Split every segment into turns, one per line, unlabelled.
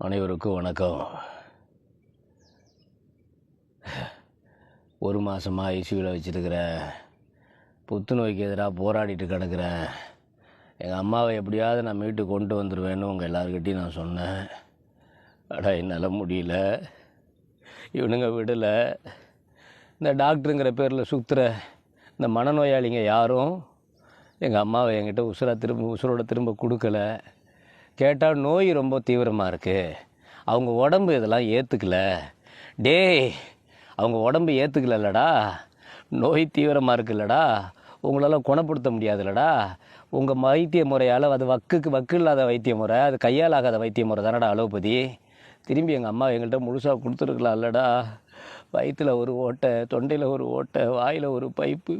அனைவருக்கும் வணக்கம். ஒரு மாதமாக ஐசியூவில் வச்சுருக்கிறேன் புத்துநோய்க்கு எதிராக போராடிட்டு கிடக்கிறேன் எங்கள் அம்மாவை எப்படியாவது நான் மீட்டு கொண்டு வந்துடுவேன்னு உங்கள் எல்லாருக்கிட்டையும் நான் சொன்னேன். அடா என்னால் முடியல. இவனுங்க விடலை. இந்த டாக்டருங்கிற பேரில் சுற்றுற இந்த மனநோயாளிங்க யாரும் எங்கள் அம்மாவை என்கிட்ட உசுராக திரும்ப உசுரோட திரும்ப கொடுக்கல. கேட்டால் நோய் ரொம்ப தீவிரமாக இருக்குது அவங்க உடம்பு இதெல்லாம் ஏற்றுக்கல டேய் அவங்க உடம்பு ஏற்றுக்கலல்லடா நோய் தீவிரமாக இருக்குல்லடா. உங்களால் குணப்படுத்த முடியாதுல்லடா. உங்கள் வைத்திய முறையால் அது வக்குக்கு வக்கு இல்லாத வைத்திய முறை அது கையால் ஆகாத வைத்திய முறை தானடா அலோபதி. திரும்பி எங்கள் அம்மா எங்கள்கிட்ட முழுசாக கொடுத்துருக்கலாம் இல்லடா வயிற்றில் ஒரு ஓட்டை தொண்டையில் ஒரு ஓட்டை வாயில் ஒரு பைப்பு.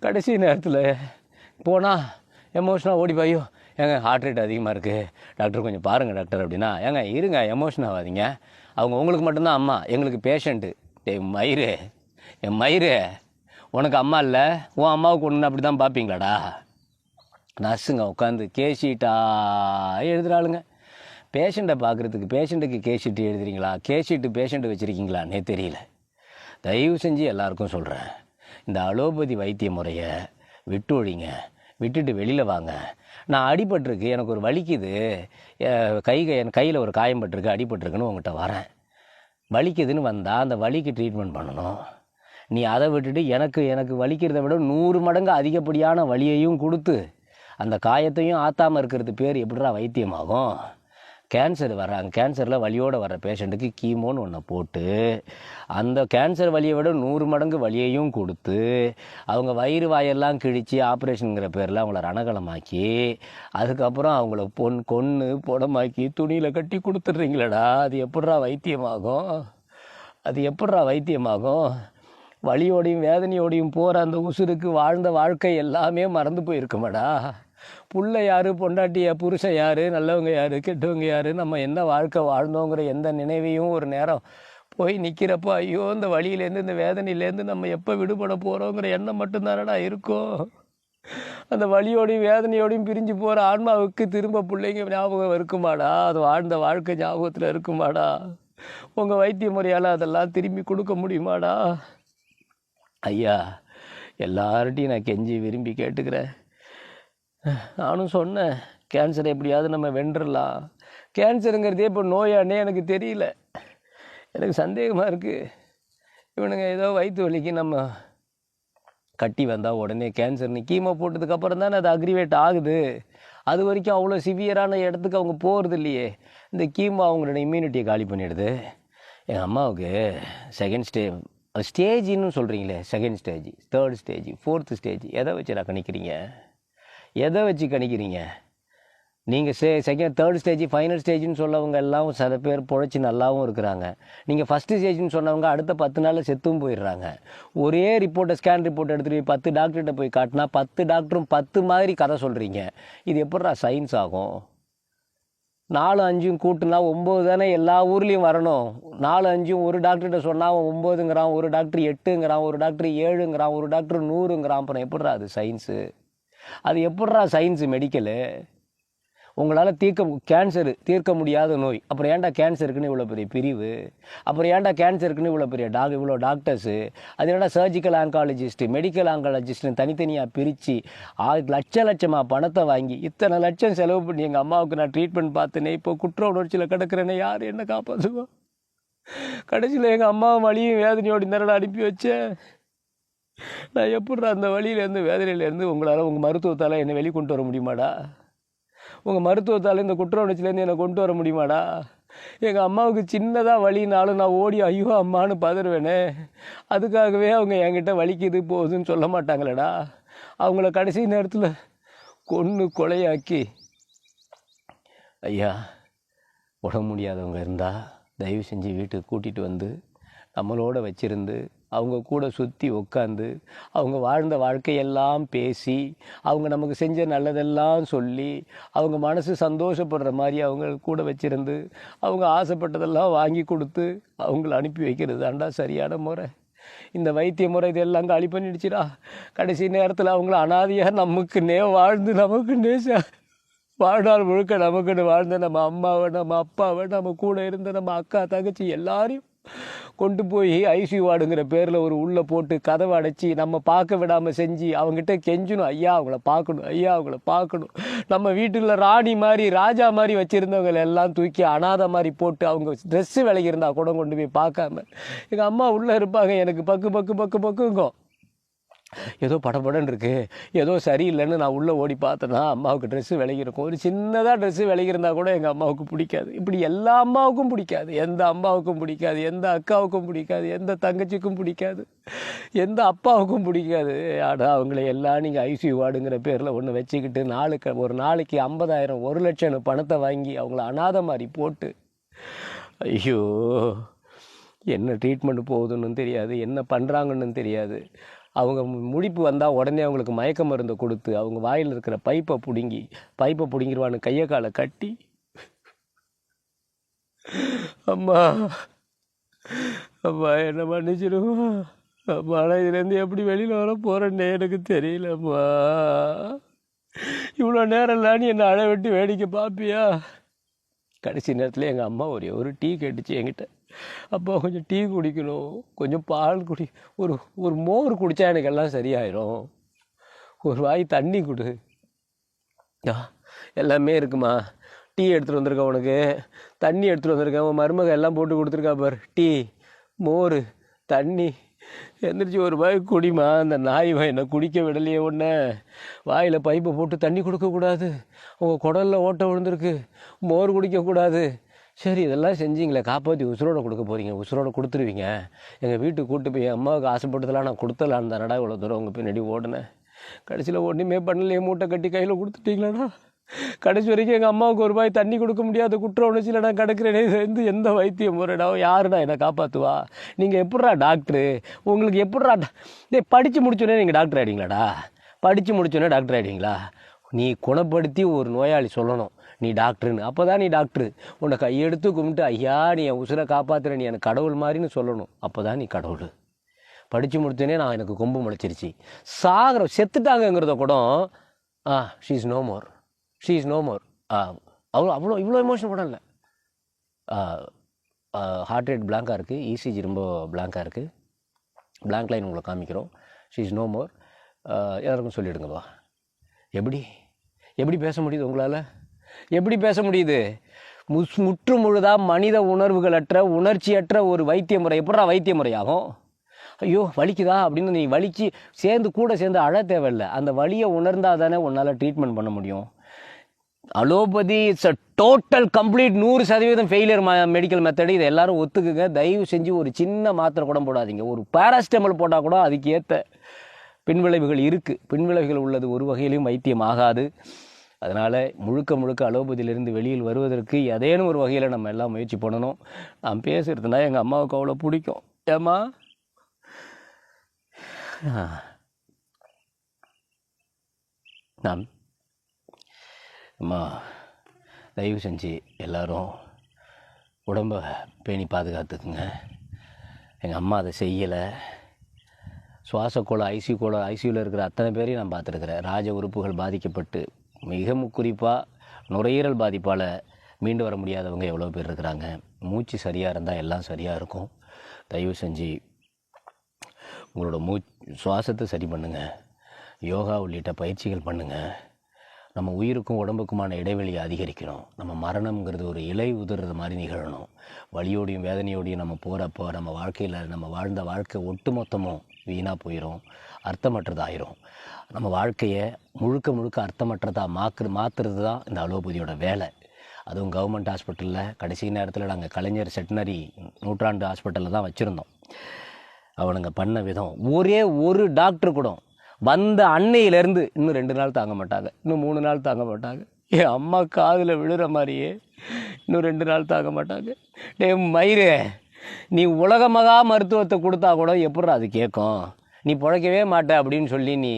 கடைசி நேரத்தில் போனால் எமோஷனாக ஓடி போயோ ஏங்க ஹார்ட் ரேட் அதிகமாக இருக்குது டாக்டர் கொஞ்சம் பாருங்கள் டாக்டர் அப்படின்னா ஏங்க இருங்க எமோஷன் ஆகாதீங்க. அவங்க உங்களுக்கு மட்டும்தான் அம்மா எங்களுக்கு பேஷண்ட்டு டே மயிறு என் மயிறு உனக்கு அம்மா இல்லை உன் அம்மாவுக்கு ஒன்று அப்படி தான் பார்ப்பீங்களாடா நர்ஸுங்க உட்காந்து கேஷீட்டா எழுதுகிறாளுங்க பேஷண்ட்டை பார்க்குறதுக்கு பேஷண்ட்டுக்கு கேஷீட்டு எழுதுறீங்களா? கேஷீட்டு பேஷண்ட்டு வச்சுருக்கீங்களான்னே தெரியல. தயவு செஞ்சு எல்லாருக்கும் சொல்கிறேன் இந்த அலோபதி வைத்திய முறையை விட்டு ஒழிங்க. விட்டுட்டு வெளியில் வாங்க. நான் அடிபட்டிருக்கு எனக்கு ஒரு வலிக்குது. கை என் கையில் ஒரு காயம் பட்டிருக்கு அடிபட்டிருக்குன்னு உங்கள்கிட்ட வரேன். வலிக்குதுன்னு வந்தால் அந்த வலிக்கு ட்ரீட்மெண்ட் பண்ணணும். நீ அதை விட்டுட்டு எனக்கு எனக்கு வலிக்கிறத விட நூறு மடங்கு அதிகப்படியான வலியையும் கொடுத்து அந்த காயத்தையும் ஆத்தாமல் இருக்கிறது பேர் எப்படிடா வைத்தியமாகும்? கேன்சர் வர்றாங்க கேன்சரில் வலியோடு வர்ற பேஷண்ட்டுக்கு கீமோன்னு ஒன்று போட்டு அந்த கேன்சர் வலியை விட நூறு மடங்கு வலியையும் கொடுத்து அவங்க வயிறு வாயெல்லாம் கிழித்து ஆப்ரேஷனுங்கிற பேரில் அவங்கள ரணகலமாக்கி அதுக்கப்புறம் அவங்கள பொன் கொன்று புடமாக்கி துணியில் கட்டி கொடுத்துட்றீங்களடா அது எப்படிடா வைத்தியமாகும்? அது எப்படிடா வைத்தியமாகும்? வலியோடையும் வேதனையோடையும் போகிற அந்த உசுருக்கு வாழ்ந்த வாழ்க்கை எல்லாமே மறந்து போயிருக்குமாடா. புள்ள யார் பொண்டாட்டியா புருஷன் யார் நல்லவங்க யார் கெட்டவங்க யார் நம்ம என்ன வாழ்க்கை வாழ்ந்தோங்கிற எந்த நினைவையும் ஒரு நேரம் போய் நிற்கிறப்போ ஐயோ இந்த வழியிலேருந்து இந்த வேதனையிலேருந்து நம்ம எப்போ விடுபட போகிறோங்கிற எண்ணம் மட்டும்தானடா இருக்கும் அந்த வழியோடையும் வேதனையோடையும் பிரிஞ்சு போகிற ஆன்மாவுக்கு திரும்ப பிள்ளைங்க ஞாபகம் இருக்குமாடா? அது வாழ்ந்த வாழ்க்கை ஞாபகத்தில் இருக்குமாடா? உங்கள் வைத்திய முறையால் அதெல்லாம் திரும்பி கொடுக்க முடியுமாடா? ஐயா எல்லார்ட்டையும் நான் கெஞ்சி விரும்பி கேட்டுக்கிறேன். நானும் சொன்னேன் கேன்சர் எப்படியாவது நம்ம வென்றுடலாம் கேன்சருங்கிறதே இப்போ நோயானே எனக்கு தெரியல. எனக்கு சந்தேகமாக இருக்குது இவனுங்க ஏதோ வயிற்று வலிக்கு நம்ம கட்டி வந்தால் உடனே கேன்சர்னு கீமோ போட்டதுக்கப்புறம் தானே அது அக்ரிவேட் ஆகுது. அது வரைக்கும் அவ்வளோ சிவியரான இடத்துக்கு அவங்க போகிறது இல்லையே. இந்த கீமோ அவங்களோட இம்யூனிட்டியை காலி பண்ணிடுது. எங்கள் அம்மாவுக்கு செகண்ட் ஸ்டே ஸ்டேஜின்னு சொல்கிறீங்களே second stage third stage fourth stage எதை வச்சு நான் கணிக்கிறீங்க எதை வச்சு கணிக்கிறீங்க? நீங்கள் say second third stage final ஸ்டேஜ்னு சொல்லவங்க எல்லாம் சில பேர் பொழைச்சி நல்லாவும் இருக்கிறாங்க. நீங்கள் ஃபஸ்ட்டு ஸ்டேஜ்னு சொன்னவங்க அடுத்த பத்து நாளில் செத்தும் போயிடுறாங்க. ஒரே ரிப்போர்ட்டை ஸ்கேன் ரிப்போர்ட் எடுத்துகிட்டு போய் பத்து டாக்டர்கிட்ட போய் காட்டினா பத்து டாக்டரும் பத்து மாதிரி கதை சொல்கிறீங்க இது எப்படா சயின்ஸ் ஆகும்? நாலு அஞ்சும் கூட்டுனா ஒம்பது தானே எல்லா ஊர்லேயும் வரணும். நாலு அஞ்சும் ஒரு டாக்டர்கிட்ட சொன்னால் அவன் ஒம்போதுங்கிறான் ஒரு டாக்டர் எட்டுங்கிறான் ஒரு டாக்டர் ஏழுங்கிறான் ஒரு டாக்டர் நூறுங்கிறான். அப்புறம் எப்படிடா அது சயின்ஸு அது எப்படிடா சயின்ஸு மெடிக்கலு உங்களால் தீர்க்க கேன்சரு தீர்க்க முடியாத நோய். அப்புறம் ஏன்டா கேன்சருக்குன்னு இவ்வளோ பெரிய பிரிவு? அப்புறம் ஏன்டா கேன்சருக்குன்னு இவ்வளோ பெரிய டாக் இவ்வளோ டாக்டர்ஸு அது என்னடா சர்ஜிக்கல் ஆங்காலஜிஸ்ட்டு மெடிக்கல் ஆங்காலஜிஸ்ட்னு தனித்தனியாக பிரித்து லட்ச லட்சமாக பணத்தை வாங்கி இத்தனை லட்சம் செலவு பண்ணி எங்கள் அம்மாவுக்கு நான் ட்ரீட்மெண்ட் பார்த்தேனே இப்போ குற்ற உணர்ச்சியில் கிடக்கிறேனே யார் என்ன காப்பாற்றுவோம் கடைசியில் எங்கள் அம்மாவும் வழியும் வேதனையோடு இந்த அனுப்பி வச்சேன். நான் எப்படிடா அந்த வழியிலேருந்து வேதனையிலேருந்து உங்களால் உங்கள் மருத்துவத்தால் என்னை வெளியே கொண்டு வர முடியுமாடா? உங்கள் மருத்துவத்தால் இந்த குற்ற உணர்ச்சியிலேருந்து என்னை கொண்டு வர முடியுமாடா? எங்கள் அம்மாவுக்கு சின்னதாக வழினாலும் நான் ஓடி ஐயோ அம்மான்னு பதறுவேனே. அதுக்காகவே அவங்க என்கிட்ட வலிக்குது போகுதுன்னு சொல்ல மாட்டாங்களேடா. அவங்கள கடைசி நேரத்தில் கொன்று கொலையாக்கி ஐயா உடம்பு முடியாதவங்க இருந்தால் தயவு செஞ்சு வீட்டுக்கு கூட்டிகிட்டு வந்து நம்மளோட வச்சிருந்து அவங்க கூட சுற்றி உட்காந்து அவங்க வாழ்ந்த வாழ்க்கையெல்லாம் பேசி அவங்க நமக்கு செஞ்ச நல்லதெல்லாம் சொல்லி அவங்க மனசு சந்தோஷப்படுற மாதிரி அவங்க கூட வச்சுருந்து அவங்க ஆசைப்பட்டதெல்லாம் வாங்கி கொடுத்து அவங்கள அனுப்பி வைக்கிறது தாண்டா சரியான முறை. இந்த வைத்திய முறை இதெல்லாம் காலி பண்ணிடுச்சுடா. கடைசி நேரத்தில் அவங்கள அனாதையாக நமக்கு நே வாழ்ந்து நமக்கு நேச வாழ்நாள் முழுக்க நமக்குன்னு வாழ்ந்த நம்ம அம்மாவை நம்ம அப்பாவை நம்ம கூட இருந்த நம்ம அக்கா தங்கச்சி எல்லாரையும் கொண்டு போய் ஐசியூ வார்டுங்கிற பேரில் ஒரு உள்ளே போட்டு கதவை அடைச்சி நம்ம பார்க்க விடாமல் செஞ்சு அவங்ககிட்ட கெஞ்சணும் ஐயா அவங்கள பார்க்கணும் ஐயா அவங்கள பார்க்கணும். நம்ம வீட்டில் ராணி மாதிரி ராஜா மாதிரி வச்சுருந்தவங்களை எல்லாம் தூக்கி அனாதை மாதிரி போட்டு அவங்க ட்ரெஸ்ஸு விலைக்கு இருந்தால் கூட கொண்டு போய் பார்க்காம. எங்கள் அம்மா உள்ளே இருப்பாங்க எனக்கு பக்கு பக்கு பக்கு பக்குங்கும் ஏதோ படபடன்னு இருக்கு. ஏதோ சரியில்லைன்னு நான் உள்ளே ஓடி பார்த்தேன்னா அம்மாவுக்கு ட்ரெஸ்ஸு விலகி இருக்கும் ஒரு சின்னதாக ட்ரெஸ்ஸு விலகி இருந்தால் கூட எங்கள் அம்மாவுக்கு பிடிக்காது. இப்படி எல்லா அம்மாவுக்கும் பிடிக்காது. எந்த அம்மாவுக்கும் பிடிக்காது. எந்த அக்காவுக்கும் பிடிக்காது. எந்த தங்கச்சிக்கும் பிடிக்காது. எந்த அப்பாவுக்கும் பிடிக்காது. ஆனால் அவங்கள எல்லாம் நீங்கள் ஐசியூ வார்டுங்கிற பேரில் ஒன்று வச்சுக்கிட்டு நாளுக்கு ஒரு நாளைக்கு ஐம்பதாயிரம் ஒரு லட்சம் பணத்தை வாங்கி அவங்கள அனாதை மாதிரி போட்டு ஐயோ என்ன ட்ரீட்மெண்ட் போகுதுன்னு தெரியாது. என்ன பண்ணுறாங்கன்னு தெரியாது. அவங்க முடிப்பு வந்தால் உடனே அவங்களுக்கு மயக்க மருந்து கொடுத்து அவங்க வாயில் இருக்கிற பைப்பை பிடுங்கி பைப்பை பிடுங்கிடுவான்னு கையை காலை கட்டி. அம்மா அம்மா என்ன மன்னிச்சிடுமா அம்மா ஆனால் இதுலேருந்து எப்படி வெளியில் வர போகிறேன்னே எனக்கு தெரியலம்மா இவ்வளோ நேரம்லாம் நீ என்னை அழ வெட்டி வேடிக்கை பார்ப்பியா கடைசி நேரத்தில் எங்கள் அம்மா ஒரே ஒரு டீ கேட்டுச்சு என்கிட்ட. அப்போ கொஞ்சம் டீ குடிக்கணும் கொஞ்சம் பால் குடி ஒரு ஒரு மோர் குடித்தா எனக்கு எல்லாம் சரியாயிரும். ஒரு வாய் தண்ணி கொடு. எல்லாமே இருக்குமா? டீ எடுத்துகிட்டு வந்திருக்கேன் உனக்கு. தண்ணி எடுத்துகிட்டு வந்திருக்கேன். உன் மருமக எல்லாம் போட்டு கொடுத்துருக்கா பார். டீ மோர் தண்ணி. எந்திரிச்சு ஒரு வாய் குடிமா. அந்த நாய் வாய் என்ன குடிக்க விடலையே ஒன்று வாயில் பைப்பை போட்டு தண்ணி கொடுக்கக்கூடாது உங்கள் குடலில் ஓட்டை விழுந்திருக்கு. மோர் குடிக்கக்கூடாது சரி இதெல்லாம் செஞ்சீங்களே காப்பாற்றி உசுரோட கொடுக்க போகிறீங்க உசுரோட கொடுத்துருவீங்க. எங்கள் வீட்டுக்கு கூட்டு போய் என் அம்மாவுக்கு ஆசைப்பட்டதெல்லாம் நான் கொடுத்தலான்னு தானடா இவ்வளோ தூரம் உங்கள் பின்னாடி ஓடினேன். கடைசியில் ஒன்றுமே பண்ணலையே மூட்டை கட்டி கையில் கொடுத்துட்டீங்களாடா கடைசி வரைக்கும் எங்கள் அம்மாவுக்கு ஒரு ரூபாய் தண்ணி கொடுக்க முடியாத குற்ற உணர்ச்சியில் நான் கிடக்கிறேனே இது வந்து எந்த வைத்தியம் முறைடா யாருடா என்னை காப்பாற்றுவா நீங்கள் எப்பட்றா டாக்டரு? உங்களுக்கு எப்பட்றா டே படித்து முடிச்சோடனே நீங்கள் டாக்டர் ஆகிடுங்களாடா படித்து முடிச்சோடனே டாக்டர் ஆகிடுங்களா நீ குணப்படுத்தி ஒரு நோயாளி சொல்லணும். நீ டாக்டருன்னு. அப்போ தான் நீ டாக்டரு. உன்னை கையெடுத்து கும்பிட்டு ஐயா நீ என் உசுரை காப்பாற்றுற நீ எனக்கு கடவுள் மாதிரின்னு சொல்லணும். அப்போ தான் நீ கடவுள். படித்து முடிச்சோடனே நான் எனக்கு கொம்பு முளைச்சிருச்சு. சாகிற செத்துட்டாங்கங்கிறத கூட ஆ she is no more she is no more அவ்வளோ அவ்வளோ இவ்வளோ எமோஷன் கூட இல்லை ஹார்ட் ரேட் பிளாங்காக இருக்குது இசிஜி ரொம்ப பிளாங்காக இருக்குது பிளாங்க் லைன் உங்களை காமிக்கிறோம். ஷீ இஸ் நோ மோர் எல்லாருக்கும் சொல்லிவிடுங்கப்பா எப்படி? எப்படி பேச முடியுது உங்களால்? எப்படி பேச முடியுது? முஸ் முற்று முழுதாக மனித உணர்வுகளற்ற உணர்ச்சியற்ற ஒரு வைத்திய முறை. எப்படா வைத்திய முறையாகும்? ஐயோ வலிக்குதா அப்படின்னு நீ வலிச்சு சேர்ந்து கூட சேர்ந்து அழ தேவையில்லை. அந்த வழியை உணர்ந்தால் தானே உன்னால் ட்ரீட்மெண்ட் பண்ண முடியும். Allopathy it's a total complete நூறு சதவீதம் ஃபெயிலியர் மெடிக்கல் மெத்தடு இதை எல்லாரும் ஒத்துக்குங்க. தயவு செஞ்சு ஒரு சின்ன மாத்திரை கூட போடாதீங்க. ஒரு பேராசிட்டமல் போட்டால் கூட அதுக்கு ஏற்ற பின்விளைவுகள் இருக்குது பின்விளைவுகள் உள்ளது ஒரு வகையிலையும் வைத்தியம் ஆகாது. அதனால் முழுக்க முழுக்க அலோபதியிலிருந்து வெளியில் வருவதற்கு ஏதேனும் ஒரு வகையில் நம்ம எல்லாம் முயற்சி பண்ணணும். நான் பேசுகிறதுனா எங்கள் அம்மாவுக்கு அவ்வளோ பிடிக்கும். ஏம்மா? நான் அம்மா தயவு செஞ்சு எல்லோரும் உடம்ப பேணி பாதுகாத்துக்குங்க. எங்கள் அம்மா அதை செய்யலை. சுவாசக்கோளை ஐசியூ கோளை ஐசியூவில் இருக்கிற அத்தனை பேரையும் நான் பார்த்துருக்குறேன். ராஜ உறுப்புகள் பாதிக்கப்பட்டு மிக குறிப்பாக நுரையீரல் பாதிப்பால் மீண்டு வர முடியாதவங்க எவ்வளோ பேர் இருக்கிறாங்க. மூச்சு சரியாக இருந்தால் எல்லாம் சரியாக இருக்கும். தயவு செஞ்சு உங்களோட மூ சுவாசத்தை சரி பண்ணுங்கள் யோகா உள்ளிட்ட பயிற்சிகள் பண்ணுங்கள் நம்ம உயிருக்கும் உடம்புக்குமான இடைவெளியை அதிகரிக்கணும். நம்ம மரணம்ங்கிறது ஒரு இலை உதிர்றது மாதிரி நிகழணும். வழியோடையும் வேதனையோடையும் நம்ம போகிறப்போ நம்ம வாழ்க்கையில் நம்ம வாழ்ந்த வாழ்க்கை ஒட்டுமொத்தமும் வீணாக போயிடும் அர்த்தமற்றதாயிரும். நம்ம வாழ்க்கையை முழுக்க முழுக்க அர்த்தமற்றதாக மாக்கு மாற்றுறது தான் இந்த அலோபதியோட வேலை. அதுவும் கவர்மெண்ட் ஹாஸ்பிட்டலில் கடைசி நேரத்தில் நாங்கள் கலைஞர் செட்டினரி நூற்றாண்டு ஹாஸ்பிட்டலில் தான் வச்சுருந்தோம். அவனுங்க பண்ண விதம் ஒரே ஒரு டாக்டர் கூட வந்த அன்னையிலேருந்து இன்னும் ரெண்டு நாள் தாங்க மாட்டாங்க. இன்னும் மூணு நாள் தாங்க மாட்டாங்க. என் அம்மா காதில் விழுற மாதிரியே இன்னும் ரெண்டு நாள் தாங்க மாட்டாங்க. டே மயிறு நீ உலகமகா மருத்துவத்தை கொடுத்தா கூட எப்பட்றா அது கேட்கும்? நீ பிழைக்கவே மாட்ட அப்படின்னு சொல்லி நீ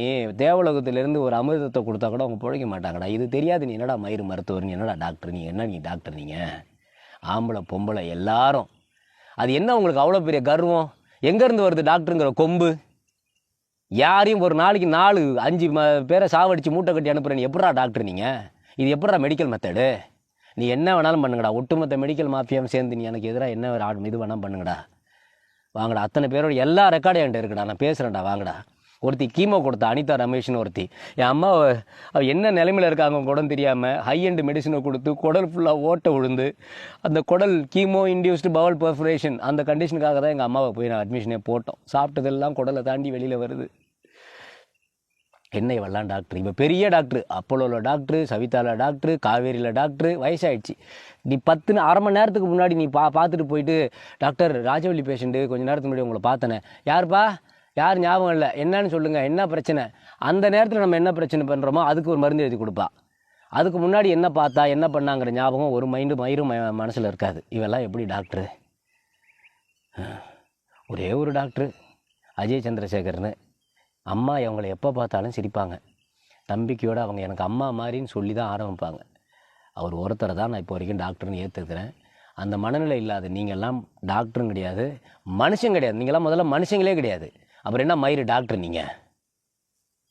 தேவலோகத்திலேருந்து ஒரு அமிர்தத்தை கொடுத்தா கூட அவங்க பிழைக்க மாட்டாங்கடா. இது தெரியாது. நீ என்னடா மயிறு மருத்துவர்? நீ என்னடா டாக்டர்? நீ என்ன நீ டாக்டர் நீங்கள் ஆம்பளை பொம்பளை எல்லாரும். அது என்ன உங்களுக்கு அவ்வளோ பெரிய கர்வம்? எங்கேருந்து வருது டாக்டருங்கிற கொம்பு? யாரையும் ஒரு நாளைக்கு நாலு அஞ்சு ம பேரை சாவடித்து மூட்டை கட்டி அனுப்புகிறேன் எப்படா டாக்டர் நீங்கள் இது எப்படிடா மெடிக்கல் மெத்தடு நீ என்ன வேணாலும் பண்ணுங்கடா. ஒட்டுமொத்த மெடிக்கல் மாஃபியாவும் சேர்ந்து நீ எனக்கு எதிராக என்ன ஒரு ஆடு இது வேணாலும் பண்ணுங்கடா. வாங்கடா. அத்தனை பேரோட எல்லா ரெக்கார்டும் என்கிட்ட இருக்குடா. நான் பேசுகிறேன்டா வாங்கடா. ஒருத்தி கீமோ கொடுத்தா அனிதா ரமேஷ்னு ஒருத்தி. என் அம்மா என்ன நிலைமையில் இருக்காங்க குடம் தெரியாமல் ஹை அண்ட் மெடிசனை கொடுத்து குடல் ஃபுல்லாக ஓட்டை விழுந்து அந்த குடல் கீமோ இன்டியூஸ்டு பவல் பர்ஃபரேஷன் அந்த கண்டிஷனுக்காக தான் எங்கள் அம்மாவை போய் நான் அட்மிஷனே போட்டோம். சாப்பிட்டதெல்லாம் குடலை தாண்டி வெளியில் வருது. என்ன இவெல்லாம் டாக்டர் இப்போ பெரிய டாக்டர் அப்போலோவில் டாக்டர் சவிதாவில் டாக்டர் காவேரியில் டாக்டர் வயசாயிடுச்சு. நீ பத்து அரை மணி நேரத்துக்கு முன்னாடி நீ பா பார்த்துட்டு போயிட்டு டாக்டர் ராஜவள்ளி பேஷண்ட்டு கொஞ்சம் நேரத்துக்கு முன்னாடி உங்களை பார்த்தனே. யாருப்பா? யார் ஞாபகம் இல்லை? என்னன்னு சொல்லுங்கள் என்ன பிரச்சனை? அந்த நேரத்தில் நம்ம என்ன பிரச்சனை பண்ணுறோமோ அதுக்கு ஒரு மருந்து எழுதி கொடுப்பா. அதுக்கு முன்னாடி என்ன பார்த்தா என்ன பண்ணாங்கிற ஞாபகம் ஒரு மைண்டு மயிரும் மனசில் இருக்காது. இவெல்லாம் எப்படி டாக்டரு ஒரே ஒரு டாக்டரு அஜய் சந்திரசேகர்னு. அம்மா அவங்கள எப்போ பார்த்தாலும் சிரிப்பாங்க. நம்பிக்கையோடு அவங்க எனக்கு அம்மா மாதிரின்னு சொல்லி தான் ஆரம்பிப்பாங்க. அவர் ஒருத்தரை தான் நான் இப்போ வரைக்கும் டாக்டர்னு ஏற்றுக்கிறேன் அந்த மனநிலை இல்லாத நீங்கள்லாம் டாக்டரும் கிடையாது. மனுஷன் கிடையாது. நீங்களாம் முதல்ல மனுஷங்களே கிடையாது. அப்புறம் என்ன மயிறு டாக்டர் நீங்கள்